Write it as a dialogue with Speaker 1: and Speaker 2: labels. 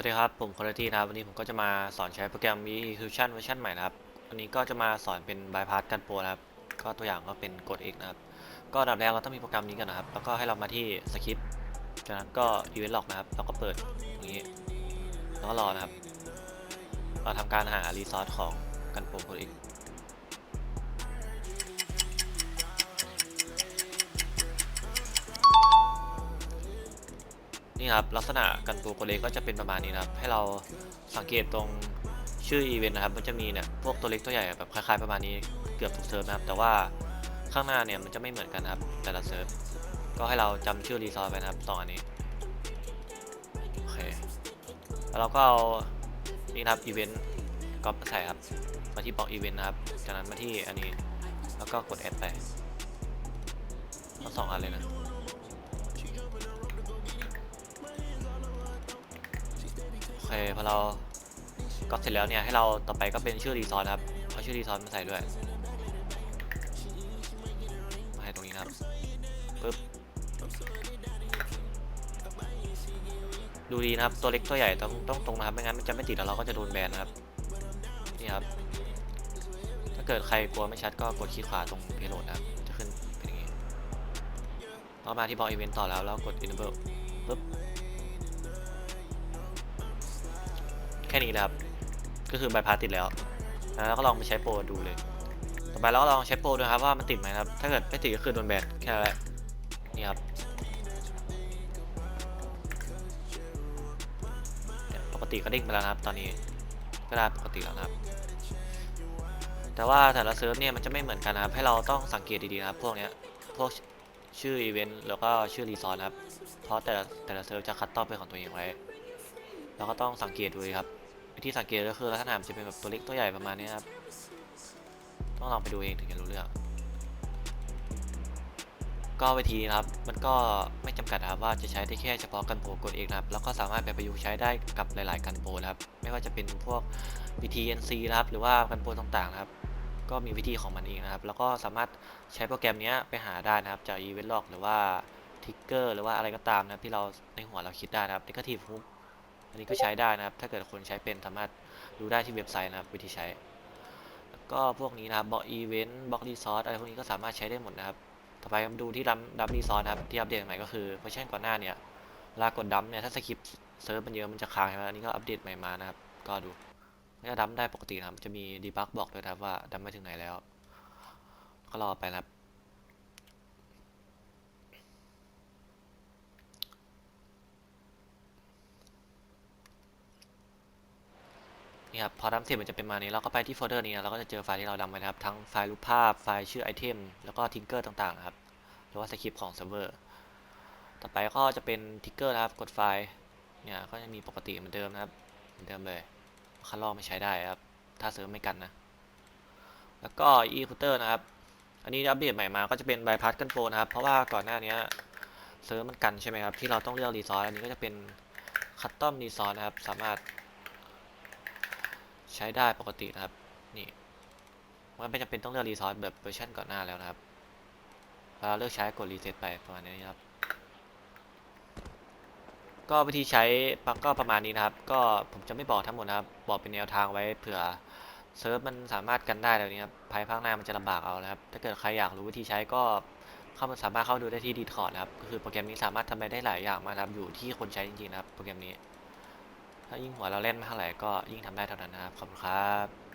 Speaker 1: วัสดีครับ ผมคุณทีนะครับ วันนี้ผมก็จะมาสอนใช้โปรแกรม v e c u s i o n เวอร์ชันใหม่นะครับ วันนี้ก็จะมาสอนเป็นบายพาสกันโปรนะครับ ก็ตัวอย่างก็เป็นกด X นะครับ ก็ดับแรกเราต้องมีโปรแกรมนี้กันนะครับ แล้วก็ให้เรามาที่สคริปต์จากนั้นก็ Event Log นะครับ แล้วก็เปิดอย่างนี้ แล้วก็รอนะครับ เราทำการหารีซอสของกันโปรกด X นี่ครับลักษณะกันตัวโกเลก็จะเป็นประมาณนี้นะครับ ให้เราสังเกตตรงชื่ออีเวนต์นะครับ มันจะมีเนี่ยพวกตัวเล็กตัวใหญ่แบบคล้ายๆประมาณนี้เกือบทุกเซิร์ฟนะครับ แต่ว่าข้างหน้าเนี่ยมันจะไม่เหมือนกันครับ แต่ละเซิร์ฟก็ให้เราจำชื่อรีซอสไว้นะครับสองอันนี้โอเคแล้วเราก็เอานี่ครับอีเวนต์ก็ใส่ครับมาที่บล็อกอีเวนต์นะครับ จากนั้นมาที่อันนี้แล้วก็กดแอดไปทั้งสองอันเลยนะ เคพอเราก็เสร็จแล้วเนี่ยให้เราต่อไปก็เป็นชื่อรีซอสครับเอาชื่อรีซอสมาใส่ด้วยมาให้ตรงนี้ครับปึ๊บดูดีนะครับตัวเล็กตัวใหญ่ต้องต้องตรงนะครับไม่งั้นมันจะไม่ติดแล้วเราก็จะโดนแบนนะครับนี่ครับถ้าเกิดใครกลัวไม่ชัดก็กดคลิกขวาตรงเพโลดนะครับจะขึ้นเป็นอย่างนี้เรามาที่บอลอีเวนต์ต่อแล้วแล้วกด enable ปึ๊บ ค่นี้นะครับ ก็คือใบพาสติดแล้วแล้วก็ลองไปใช้โปรดูเลย ต่อไปเราก็ลองใช้โปรดูครับว่ามันติดไหมครับ ถ้าเกิดไม่ติดก็คือโดนแบนแค่นั้นแหละนี่ครับปกติก็เด้งไปแล้วครับตอนนี้ก็ได้ปกติแล้วครับ แต่ว่าแต่ละเซิร์ฟเนี่ยมันจะไม่เหมือนกันนะครับ ให้เราต้องสังเกตดีๆนะครับ พวกเนี้ยพวกชื่ออีเวนต์แล้วก็ชื่อรีซอนครับ เพราะแต่ละแต่ละเซิร์ฟจะคัดต้อมเป็นของตัวเองไว้เราก็ต้องสังเกตดูดีครับ วิธีสังเกตก็คือลักษณะมันจะเป็นแบบตัวเล็กตัวใหญ่ประมาณนี้ครับ ต้องลองไปดูเองถึงจะรู้เรื่อง ก็วิธีนะครับ มันก็ไม่จำกัดครับว่าจะใช้ได้แค่เฉพาะกันโปรกดเองนะครับ แล้วก็สามารถไปประยุกต์ใช้ได้กับหลาย ๆ กันโปรนะครับ ไม่ว่าจะเป็นพวกวิธี NC นะครับ หรือว่ากันโปรต่าง ๆ นะครับ ก็มีวิธีของมันเองนะครับ แล้วก็สามารถใช้โปรแกรมนี้ไปหาได้นะครับ จาก Event Log หรือว่า Trigger หรือว่าอะไรก็ตามนะครับที่เราในหัวเราคิดได้นะครับ negative อันนี้ก็ใช้ได้นะครับ ถ้าเกิดคนใช้เป็นสามารถดูได้ที่เว็บไซต์นะครับวิธีใช้ แล้วก็พวกนี้นะครับบล็อกอีเวนต์บล็อกรีซอสอะไรพวกนี้ก็สามารถใช้ได้หมดนะครับ ต่อไปมาดูที่ดัมดัมรีซอสนะครับที่อัปเดตใหม่ก็คือเวอร์ชันก่อนหน้าเนี่ยเวลากดดัมเนี่ยถ้าสคริปต์เซิร์ฟมันเยอะมันจะค้างใช่ไหมอันนี้ก็อัปเดตใหม่มานะครับ ก็ดูไม่ดัมได้ปกตินะครับจะมีดีบักบอกด้วยนะครับว่าดัมไปถึงไหนแล้ว ก็รอไปนะครับ นี่ครับพอดัมเสร็จมันจะเป็นมานี้เราก็ไปที่โฟลเดอร์นี้นะเราก็จะเจอไฟล์ที่เราดัมไว้นะครับ ทั้งไฟล์รูปภาพไฟล์ชื่อไอเทมแล้วก็ทิงเกอร์ต่างๆครับหรือว่าสคริปต์ของเซิร์ฟเวอร์ต่อไปก็จะเป็นทิกเกอร์นะครับกดไฟล์เนี่ยก็จะมีปกติเหมือนเดิมนะครับเหมือนเดิมเลยคันลอกไม่ใช้ได้ครับ ถ้าเซิร์ฟไม่กันนะแล้วก็ e f o o t e r นะครับ อันนี้อัปเดตใหม่มาก็จะเป็นบายพาสกันโฟนะครับ เพราะว่าก่อนหน้านี้เซิร์ฟมันกันใช่ไหมครับ ที่เราต้องเลือกรีซอสอันนี้ก็จะเป็นคัตตอมรีซอสนะครับ สามารถ ใช้ได้ปกตินะครับ นี่มันไม่จำเป็นต้องเลือกรีซอสแบบเวอร์ชันก่อนหน้าแล้วนะครับเวลาเลือกใช้กดรีเซ็ตไปประมาณนี้นะครับ ก็วิธีใช้ก็ประมาณนี้นะครับ ก็ผมจะไม่บอกทั้งหมดนะครับ บอกเป็นแนวทางไว้เผื่อเซิร์ฟมันสามารถกันได้แล้วนี้ครับภายภาคหน้ามันจะลำบากเอานะครับ ถ้าเกิดใครอยากรู้วิธีใช้ก็เข้ามาสามารถเข้าดูได้ที่ดีคอร์ดนะครับ ก็คือโปรแกรมนี้สามารถทำได้หลายอย่างมากนะครับอยู่ที่คนใช้จริงๆนะครับ โปรแกรมนี้ ถ้ายิ่งหัวเราเล่นม่เท่าไหร่ก็ยิ่งทำได้เท่านั้นนะครับ ขอบคุณครับ